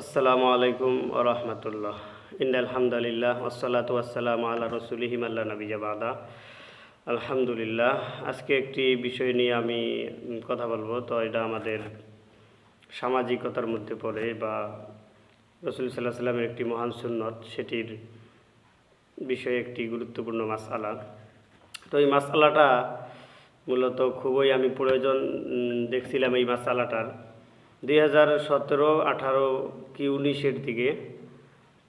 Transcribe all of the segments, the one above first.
আসসালামু আলাইকুম রহমতুল্লাহ। ইন্দালহামদুলিল্লাহ ওসালাত ওয়াসালাম আল্লাহ রসুলিহিম আল্লাহ নবী বাদা। আলহামদুলিল্লাহ, আজকে একটি বিষয় নিয়ে আমি কথা বলব। তো এটা আমাদের সামাজিকতার মধ্যে পড়ে বা রসুল সাল্লাহ সাল্লামের একটি মহান সুন্নত, সেটির বিষয়ে একটি গুরুত্বপূর্ণ মাসআলা। তো এই মাসআলাটা মূলত খুবই আমি প্রয়োজন দেখছিলাম এই মাসআলাটার। দুই হাজার সতেরো, আঠারো কি উনিশের দিকে।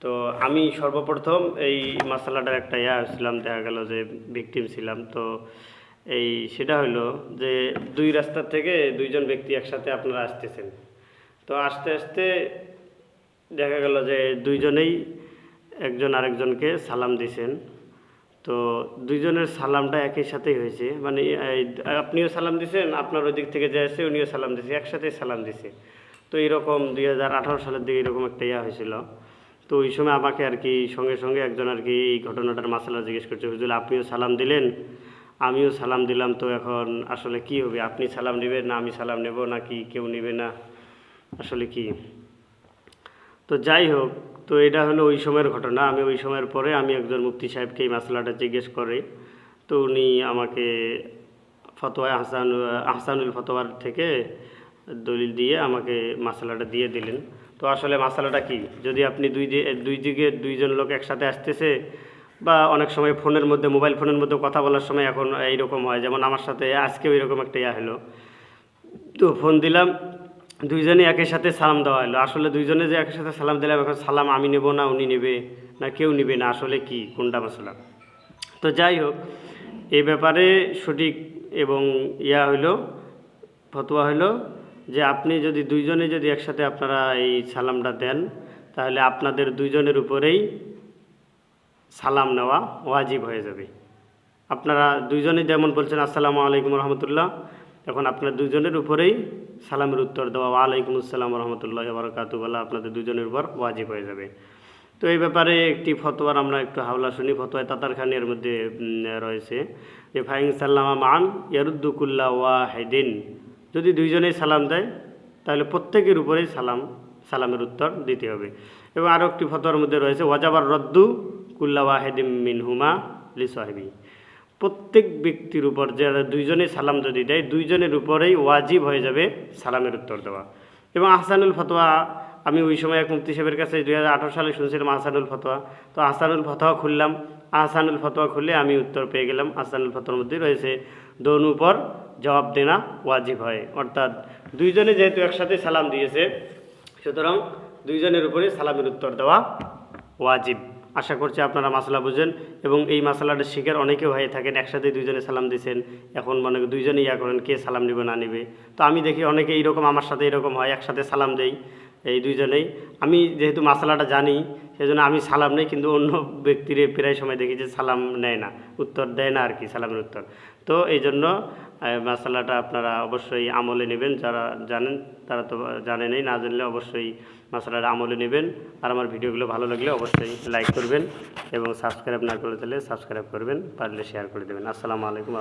তো আমি সর্বপ্রথম এই মাসালাটার একটা ইয়া ছিলাম, দেখা গেল যে ভিকটিম ছিলাম। তো এই সেটা হলো যে দুই রাস্তার থেকে দুইজন ব্যক্তি একসাথে আপনারা আসতেছেন। তো আস্তে আস্তে দেখা গেল যে দুইজনেই একজন আরেকজনকে সালাম দিছেন। তো দুইজনের সালামটা একই সাথেই হয়েছে। মানে আপনিও সালাম দিছেন, আপনার ওই দিক থেকে যে আছে উনিও সালাম দিছে, একসাথেই সালাম দিছে। তো এরকম দুই হাজার আঠারো সালের দিকে এরকম একটা ইয়া হয়েছিল। তো ওই সময় আমাকে আর কি সঙ্গে সঙ্গে একজন আর কি এই ঘটনাটার মাসালা জিজ্ঞেস করছে, হুজুর, আপনিও সালাম দিলেন? আমিও সালাম দিলাম তো এখন আসলে কি হবে? আপনি সালাম নেবেন না আমি সালাম নেব নাকি কেউ নেবে না? আসলে কি? তো যাই হোক তো এটা হলো ওই সময়ের ঘটনা। আমি ওই সময়ের পরে আমি একজন মুফতি সাহেবকে এই মাসলাটা জিজ্ঞেস করে, তো উনি আমাকে ফতোয়া আহসান, আহসানুল ফতোয়ার থেকে দলিল দিয়ে আমাকে মাসালাটা দিয়ে দিলেন। তো আসলে মাসালাটা কি? যদি আপনি দুই দুই দিকে দুইজন লোক একসাথে আসতেছে বা অনেক সময় ফোনের মধ্যে, মোবাইল ফোনের মধ্যে কথা বলার সময় এখন এইরকম হয়। যেমন আমার সাথে আজকেও এরকম একটা ইয়া হলো। তো ফোন দিলাম দুইজনে একই সাথে সালাম দেওয়া হলো। আসলে দুইজনে যে একই সাথে সালাম দিলাম, এখন সালাম আমি নেব না, উনি নেবে না, কেউ নেবে না, আসলে কি, কোনটা মশলা? তো যাই হোক, এ ব্যাপারে সঠিক এবং ইয়া হইল, ফতোয়া হইল যে আপনি যদি দুইজনে যদি একসাথে আপনারা এই সালামটা দেন, তাহলে আপনাদের দুইজনের উপরেই সালাম নেওয়া ওয়াজিব হয়ে যাবে। আপনারা দুইজনেই যেমন বলছেন, আসসালামু আলাইকুম রহমতুল্লাহ এখন আপনার দুজনের উপরেই সালামের উত্তর দেওয়া, ওয়ালাইকুম আসসালাম রহমতুল্লাহ বরকাতু বলা আপনাদের দুজনের উপর ওয়াজিব হয়ে যাবে। তো এই ব্যাপারে একটি ফতোয়ার আমরা একটু হাওলা শুনি, ফতোয়ায় তাতারখানি এর মধ্যে রয়েছে যে ফাইং সাল্লামা মান ইয়ারুদ্দুকুল্লা ওয়া হেদিন যদি দুইজনেই সালাম দেয়, তাহলে প্রত্যেকের উপরেই সালাম, সালামের উত্তর দিতে হবে। এবং আরও একটি ফতোয়ার মধ্যে রয়েছে, ওয়াজাবার রদ্দু কুল্লা ওয়াহেদিম মিন হুমা লি সাহেবি প্রত্যেক ব্যক্তির উপর যারা দুইজনে সালাম যদি দেয়, দুইজনের উপরেই ওয়াজিব হয়ে যাবে সালামের উত্তর দেওয়া। এবং আহসানুল ফতোয়া, আমি ওই সময় এক মুক্তি সাহেবের কাছে দুই হাজার আঠারো সালে শুনছিলাম আহসানুল ফতোয়া। তো আহসানুল ফতোয়া খুললাম। আহসানুল ফতোয়া খুললে আমি উত্তর পেয়ে গেলাম, আহসানুল ফতোয়ার মধ্যে রয়েছে, দোন উপর জবাব দেনা ওয়াজিব হয়। অর্থাৎ দুইজনে যেহেতু একসাথে সালাম দিয়েছে, সুতরাং দুইজনের উপরে সালামের উত্তর দেওয়া ওয়াজিব। আশা করছি আপনারা মশলা বুঝেন এবং এই মাসালাটা শিকার অনেকে হয়ে থাকেন, একসাথে দুইজনে সালাম দিয়েছেন এখন মনে দুইজনে ইয়া করেন, কে সালাম নেবে না নেবে। তো আমি দেখি অনেকে এইরকম আমার সাথে এরকম হয়, একসাথে সালাম দেই এই দুইজনেই। আমি যেহেতু মাসালাটা জানি সেজন্য আমি সালাম নেই কিন্তু অন্য ব্যক্তির প্রায় সময় দেখি যে সালাম নেয় না উত্তর দেয় না আর কি সালামের উত্তর। তো এই জন্য আহ, মাসালাটা আপনারা অবশ্যই আমলে নেবেন যারা জানেন তারা তো জানেনই না জানলে অবশ্যই মাসালাটা আমলে নেবেন। আর আমার ভিডিওগুলো ভালো লাগলে অবশ্যই লাইক করবেন এবং সাবস্ক্রাইব না করে তাহলে সাবস্ক্রাইব করবেন পারলে শেয়ার করে দেবেন। আসসালামু আলাইকুম